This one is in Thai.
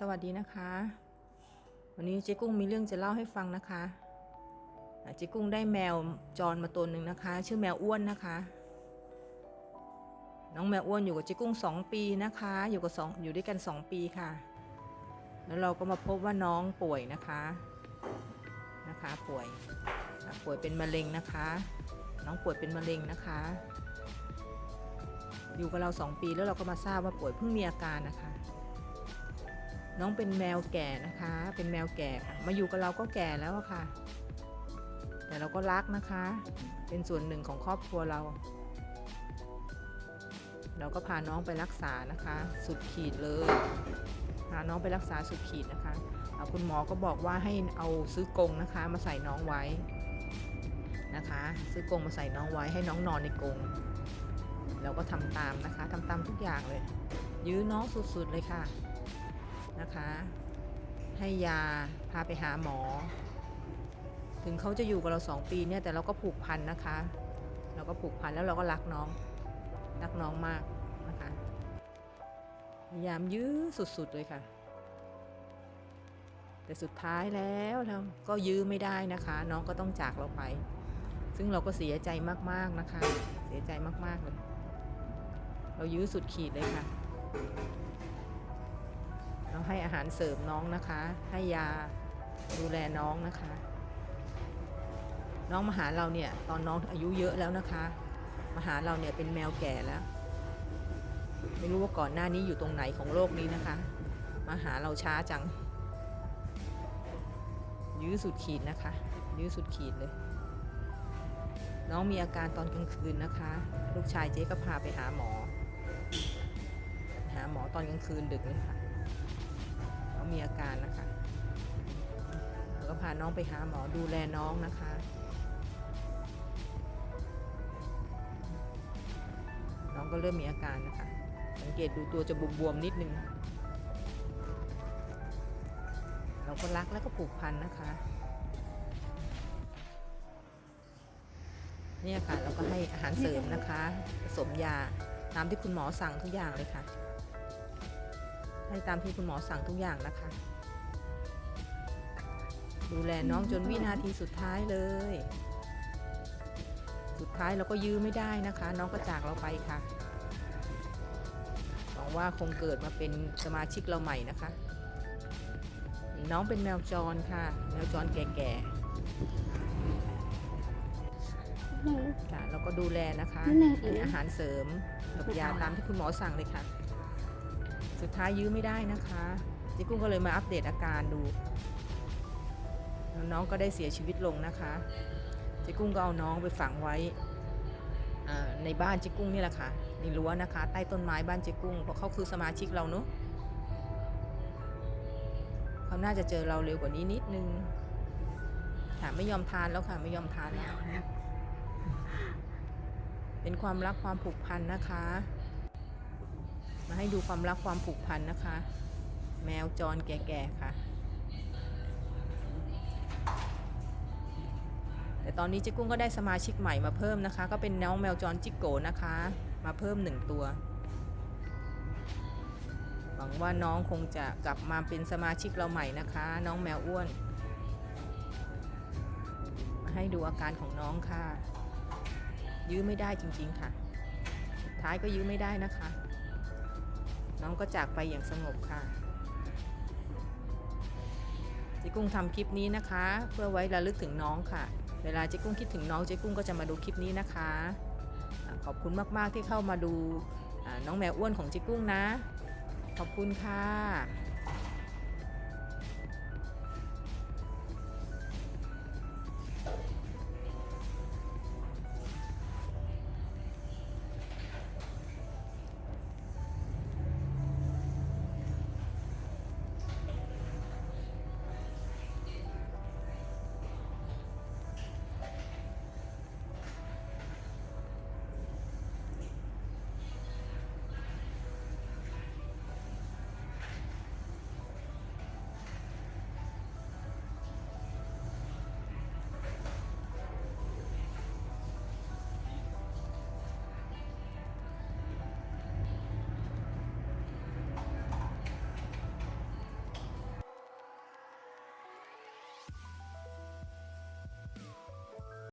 สวัสดีนะคะ วันนี้เจ๊กุ้งมีเรื่องจะเล่าให้ฟังนะคะเจ๊กุ้งได้แมวจรมาตัวหนึ่งนะคะ ชื่อแมวอ้วนนะคะ น้องแมวอ้วนอยู่กับเจ๊กุ้งสองปีนะคะ อยู่กับสองอยู่ด้วยกันสองปีค่ะ แล้วเราก็มาพบว่าน้องป่วยนะคะนะคะป่วยป่วยเป็นมะเร็งนะคะ น้องป่วยเป็นมะเร็งนะคะ อยู่กับเราสองปีแล้วเราก็มาทราบว่าป่วยเพิ่งมีอาการนะคะ น้องเป็นแมวแก่นะคะ เป็นแมวแก่ค่ะ มาอยู่กับเราก็แก่แล้วค่ะ แต่เราก็รักนะคะ เป็นส่วนหนึ่งของครอบครัวเรา เราก็พาน้องไปรักษานะคะ สุดขีดเลย พาน้องไปรักษาสุดขีดนะคะ คุณหมอก็บอกว่าให้เอาซื้อกรงนะคะ มาใส่น้องไว้นะคะ ซื้อกรงมาใส่น้องไว้ให้น้องนอนในกรงเราก็ทำตามนะคะทำตามทุกอย่างเลย ยื้อน้องสุดๆเลยค่ะ นะคะ ให้ยาพาไปหาหมอ ถึงเขาจะอยู่กับเราสองปีเนี่ยแต่เราก็ผูกพันนะคะ เราก็ผูกพันแล้วเราก็รักน้องรักน้องมากนะคะพยายามยื้อสุดๆเลยค่ะ แต่สุดท้ายแล้วเราก็ยื้อไม่ได้นะคะ น้องก็ต้องจากเราไป ซึ่งเราก็เสียใจมากๆนะคะ เสียใจมากๆเลย เรายื้อสุดขีดเลยค่ะ เราให้อาหารเสริมน้องนะคะ ให้ยาดูแลน้องนะคะ น้องมาหาเราเนี่ยตอนน้องอายุเยอะแล้วนะคะ มาหาเราเนี่ยเป็นแมวแก่แล้ว ไม่รู้ว่าก่อนหน้านี้อยู่ตรงไหนของโลกนี้นะคะ มาหาเราช้าจัง ยื้อสุดขีดนะคะ ยื้อสุดขีดเลย น้องมีอาการตอนกลางคืนนะคะ ลูกชายเจ๊ก็พาไปหาหมอ หาหมอตอนกลางคืนดึกเลยค่ะ มีอาการนะคะก็พาน้องไปหาหมอดูแลน้องนะคะน้องก็เริ่มมีอาการนะคะ สังเกตดูตัวจะบวมๆนิดนึง เราก็รักแล้วก็ผูกพันนะคะ เนี่ยค่ะเราก็ให้อาหารเสริมนะคะ ผสมยาตามที่คุณหมอสั่งทุกอย่างเลยค่ะ ให้ตามที่คุณหมอสั่งทุกอย่างนะคะ ดูแลน้องจนวินาทีสุดท้ายเลย สุดท้ายเราก็ยื้อไม่ได้นะคะ น้องก็จากเราไปค่ะหวังว่าคงเกิดมาเป็นสมาชิกเราใหม่นะคะ น้องเป็นแมวจรค่ะ แมวจรแก่ๆค่ะเราก็ดูแลนะคะนั่นแหละให้อาหารเสริมกับยาตามที่คุณหมอสั่งเลยค่ะ สุดท้ายยื้อไม่ได้นะคะเจิกุ้งก็เลยมาอัปเดตอาการดู น้องก็ได้เสียชีวิตลงนะคะเจิกุ้งก็เอาน้องไปฝังไว้ในบ้านเจิกุ้งนี่แหละค่ะในรั้วนะคะ ใต้ต้นไม้บ้านเจิกุ้งเพราะเขาคือสมาชิกเราเนอะเขาน่าจะเจอเราเร็วกว่านี้นิดนึงค่ะไม่ยอมทานแล้วค่ะไม่ยอมทานแล้วเป็นความรักความผูกพันนะคะ มาให้ดูความรักความผูกพันนะคะ แมวจรแก่ๆค่ะ แต่ตอนนี้เจ๊กุ้งก็ได้สมาชิกใหม่มาเพิ่มนะคะ ก็เป็นน้องแมวจรจิกโกนะคะ มาเพิ่มหนึ่งตัวหวังว่าน้องคงจะกลับมาเป็นสมาชิกเราใหม่นะคะ น้องแมวอ้วน มาให้ดูอาการของน้องค่ะ ยื้อไม่ได้จริงๆค่ะ ท้ายก็ยื้อไม่ได้นะคะ น้องก็จากไปอย่างสงบค่ะเจ๊กุ้งทำคลิปนี้นะคะ เพื่อไว้ระลึกถึงน้องค่ะ เวลาเจ๊กุ้งคิดถึงน้องเจ๊กุ้งก็จะมาดูคลิปนี้นะคะ ขอบคุณมากๆที่เข้ามาดูน้องแมวอ้วนของเจ๊กุ้งนะ ขอบคุณค่ะ